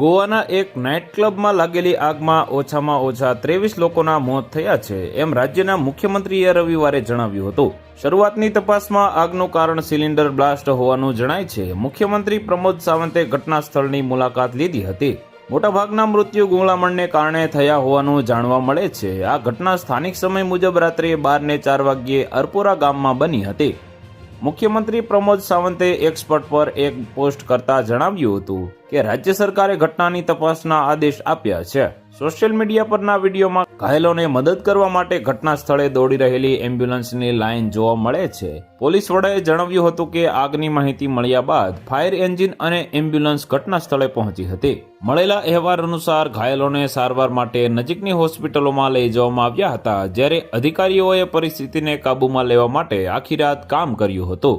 ગોવાના એક નાઇટ ક્લબમાં લાગેલી આગમાં ઓછામાં ઓછા ત્રેવીસ લોકોના મોત થયા છે એમ રાજ્યના મુખ્યમંત્રીએ રવિવારે જણાવ્યું હતું. શરૂઆતની તપાસમાં આગનું કારણ સિલિન્ડર બ્લાસ્ટ હોવાનું જણાય છે. મુખ્યમંત્રી પ્રમોદ સાવંતે ઘટના સ્થળની મુલાકાત લીધી હતી. મોટાભાગના મૃત્યુ ગુંગળામણને કારણે થયા હોવાનું જાણવા મળે છે. આ ઘટના સ્થાનિક સમય મુજબ રાત્રે બારને ચાર વાગ્યે અરપોરા ગામમાં બની હતી. મુખ્યમંત્રી પ્રમોદ સાવંતે એક્સપર્ટ પર એક પોસ્ટ કરતા જણાવ્યું હતું કે રાજ્ય સરકારે ઘટનાની તપાસના આદેશ આપ્યા છે. સોશિયલ મીડિયા પરના વિડીયોમાં ઘાયલોને મદદ કરવા માટે ઘટના સ્થળે દોડી રહેલી એમ્બ્યુલન્સની લાઇન જોવા મળે છે. પોલીસ વડાએ જણાવ્યું હતું કે આગની માહિતી મળ્યા બાદ ફાયર એન્જિન અને એમ્બ્યુલન્સ ઘટના સ્થળે પહોંચી હતી. મળેલા અહેવાલ અનુસાર ઘાયલોને સારવાર માટે નજીકની હોસ્પિટલોમાં લઈ જવામાં આવ્યા હતા, જ્યારે અધિકારીઓએ પરિસ્થિતિને કાબૂમાં લેવા માટે આખી રાત કામ કર્યું હતું.